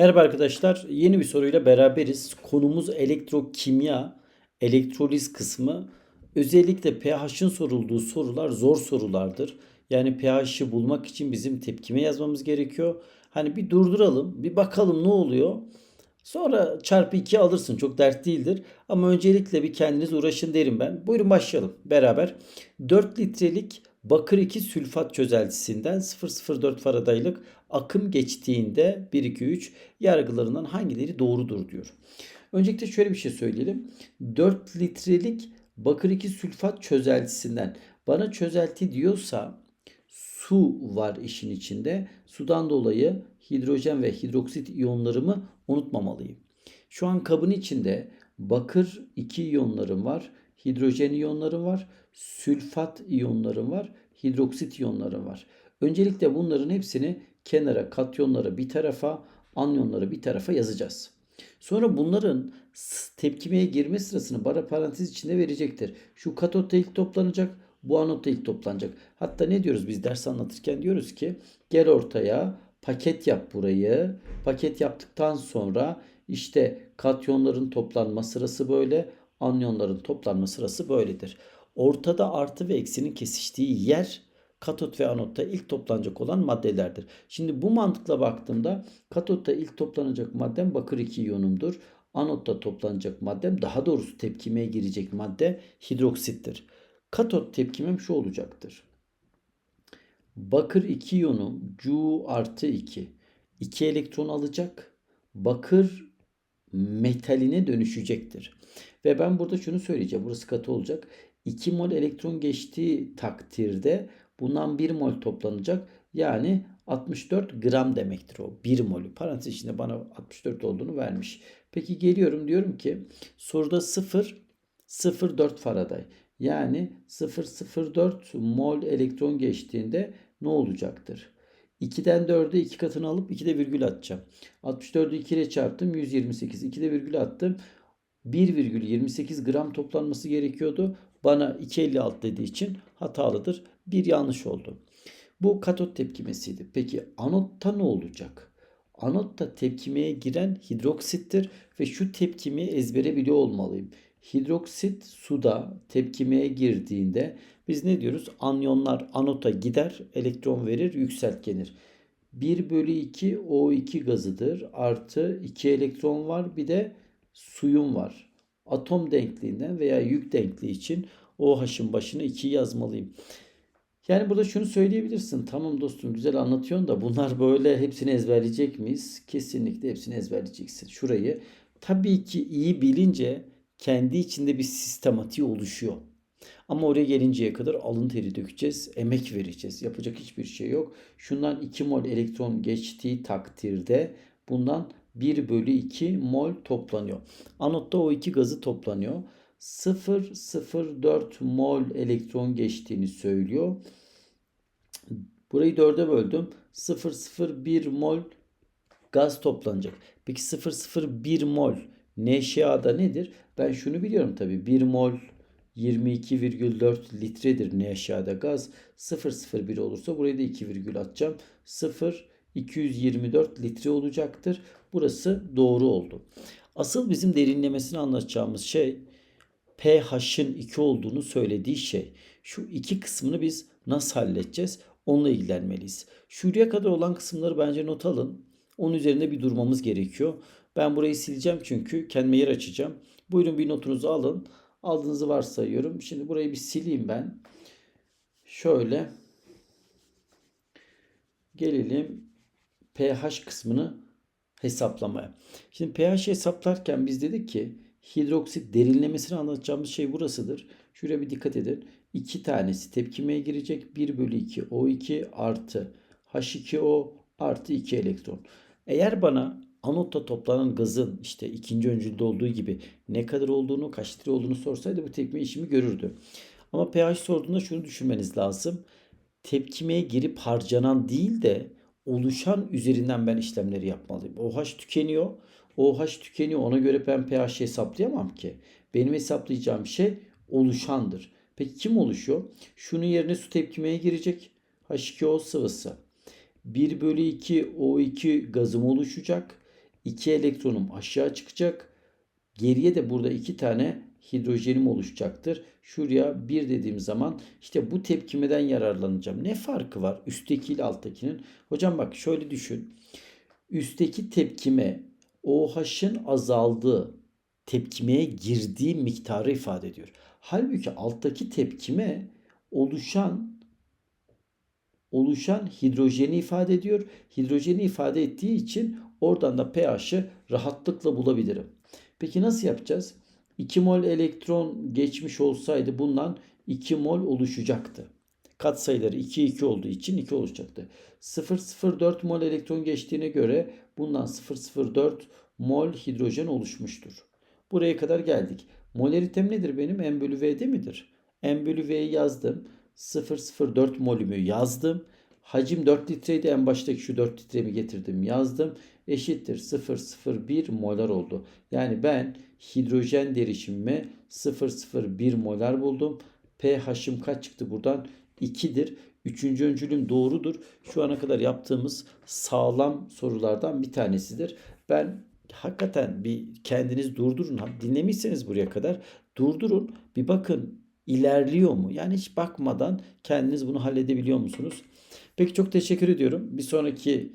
Merhaba arkadaşlar. Yeni bir soruyla beraberiz. Konumuz elektrokimya, elektroliz kısmı. Özellikle pH'ın sorulduğu sorular zor sorulardır. Yani pH'ı bulmak için bizim tepkime yazmamız gerekiyor. Hani bir durduralım, bir bakalım ne oluyor. Sonra çarpı 2 alırsın. Çok dert değildir. Ama öncelikle bir kendiniz uğraşın derim ben. Buyurun başlayalım beraber. 4 litrelik bakır 2 sülfat çözeltisinden 0,04 Faradaylık akım geçtiğinde 1, 2, 3 yargılarından hangileri doğrudur diyor. Öncelikle şöyle bir şey söyleyelim. 4 litrelik bakır 2 sülfat çözeltisinden bana çözelti diyorsa su var işin içinde. Sudan dolayı hidrojen ve hidroksit iyonlarımı unutmamalıyım. Şu an kabın içinde bakır 2 iyonlarım var, hidrojen iyonlarım var, sülfat iyonlarım var, hidroksit iyonlarım var. Öncelikle bunların hepsini kenara, katyonları bir tarafa, anyonları bir tarafa yazacağız. Sonra bunların tepkimeye girme sırasını bara parantez içinde verecektir. Şu katotta ilk toplanacak, bu anotta ilk toplanacak. Hatta ne diyoruz biz ders anlatırken diyoruz ki gel ortaya paket yap burayı. Paket yaptıktan sonra işte katyonların toplanma sırası böyle, anyonların toplanma sırası böyledir. Ortada artı ve eksinin kesiştiği yer katot ve anotta ilk toplanacak olan maddelerdir. Şimdi bu mantıkla baktığımda katotta ilk toplanacak maddem bakır 2 iyonumdur. Anotta toplanacak maddem daha doğrusu tepkimeye girecek madde hidroksittir. Katot tepkimem şu olacaktır. Bakır 2 iyonum Cu artı 2. 2 elektron alacak. Bakır metaline dönüşecektir. Ve ben burada şunu söyleyeceğim. Burası katı olacak. 2 mol elektron geçtiği takdirde bundan 1 mol toplanacak. Yani 64 gram demektir o. 1 molü. Parantez içinde bana 64 olduğunu vermiş. Peki geliyorum diyorum ki soruda 0 0,4 Faraday. Yani 0,04 mol elektron geçtiğinde ne olacaktır? 2'den 4'e 2 katını alıp 2'de virgül atacağım. 64'ü 2 ile çarptım 128. 2'de virgül attım. 1,28 gram toplanması gerekiyordu. Bana 2.56 dediği için hatalıdır. Bir yanlış oldu. Bu katot tepkimesiydi. Peki anotta ne olacak? Anotta tepkimeye giren hidroksittir ve şu tepkimi ezbere biliyor olmalıyım. Hidroksit suda tepkimeye girdiğinde biz ne diyoruz? Anyonlar anota gider, elektron verir, yükseltgenir. 1 bölü 2 O2 gazıdır. Artı 2 elektron var. Bir de suyum var. Atom denkliğinden veya yük denkliği için OH'ın başına 2 yazmalıyım. Yani burada şunu söyleyebilirsin. Tamam dostum güzel anlatıyorsun da bunlar böyle hepsini ezberleyecek miyiz? Kesinlikle hepsini ezberleyeceksin. Şurayı tabii ki iyi bilince kendi içinde bir sistematiği oluşuyor. Ama oraya gelinceye kadar alın teri dökeceğiz, emek vereceğiz. Yapacak hiçbir şey yok. Şundan 2 mol elektron geçtiği takdirde bundan 1 bölü 2 mol toplanıyor. Anotta o iki gazı toplanıyor. 0,04 mol elektron geçtiğini söylüyor. Burayı 4'e böldüm. 0,01 mol gaz toplanacak. Peki 0,01 mol NaCa'da nedir? Ben şunu biliyorum tabii. 1 mol 22,4 litredir NaCa'da gaz. 0,01 olursa buraya da 2 virgül atacağım. 0 224 litre olacaktır. Burası doğru oldu. Asıl bizim derinlemesini anlatacağımız şey pH'ın 2 olduğunu söylediği şey. Şu iki kısmını biz nasıl halledeceğiz? Onunla ilgilenmeliyiz. Şuraya kadar olan kısımları bence not alın. Onun üzerinde bir durmamız gerekiyor. Ben burayı sileceğim çünkü kendime yer açacağım. Buyurun bir notunuzu alın. Aldığınızı varsayıyorum. Şimdi burayı bir sileyim ben. Şöyle gelelim pH kısmını hesaplamaya. Şimdi pH hesaplarken biz dedik ki hidroksit derinlemesini anlatacağımız şey burasıdır. Şuraya bir dikkat edin. İki tanesi tepkimeye girecek. 1 bölü 2 O2 artı H2O artı 2 elektron. Eğer bana anotta toplanan gazın işte ikinci öncülde olduğu gibi ne kadar olduğunu, kaç litre olduğunu sorsaydı bu tepkime işimi görürdü. Ama pH sorduğunda şunu düşünmeniz lazım. Tepkimeye girip harcanan değil de oluşan üzerinden ben işlemleri yapmalıyım. OH tükeniyor. OH tükeniyor. Ona göre ben pH hesaplayamam ki. Benim hesaplayacağım şey oluşandır. Peki kim oluşuyor? Şunun yerine su tepkimeye girecek. H2O sıvısı. 1 bölü 2 O2 gazım oluşacak. 2 elektronum aşağı çıkacak. Geriye de burada iki tane hidrojenim oluşacaktır. Şuraya 1 dediğim zaman işte bu tepkimeden yararlanacağım. Ne farkı var üstteki ile alttakinin? Hocam bak şöyle düşün. Üstteki tepkime OH'ın azaldığı, tepkimeye girdiği miktarı ifade ediyor. Halbuki alttaki tepkime oluşan oluşan hidrojeni ifade ediyor. Hidrojeni ifade ettiği için oradan da pH'ı rahatlıkla bulabilirim. Peki nasıl yapacağız? 2 mol elektron geçmiş olsaydı bundan 2 mol oluşacaktı. Katsayıları 2 2 olduğu için 2 oluşacaktı. 0,04 mol elektron geçtiğine göre bundan 0,04 mol hidrojen oluşmuştur. Buraya kadar geldik. Moleritem nedir benim? M bölü V'de midir? M bölü V'yi yazdım. 0,04 molümü yazdım. Hacim 4 litreydi. En baştaki şu 4 litremi getirdim yazdım. Eşittir 0,01 molar oldu. Yani ben hidrojen derişimimi 0,01 molar buldum. pH'im kaç çıktı buradan? 2'dir. Üçüncü öncülüm doğrudur. Şu ana kadar yaptığımız sağlam sorulardan bir tanesidir. Ben hakikaten bir kendiniz durdurun. Dinlemişseniz buraya kadar durdurun. Bir bakın ilerliyor mu? Yani hiç bakmadan kendiniz bunu halledebiliyor musunuz? Peki çok teşekkür ediyorum. Bir sonraki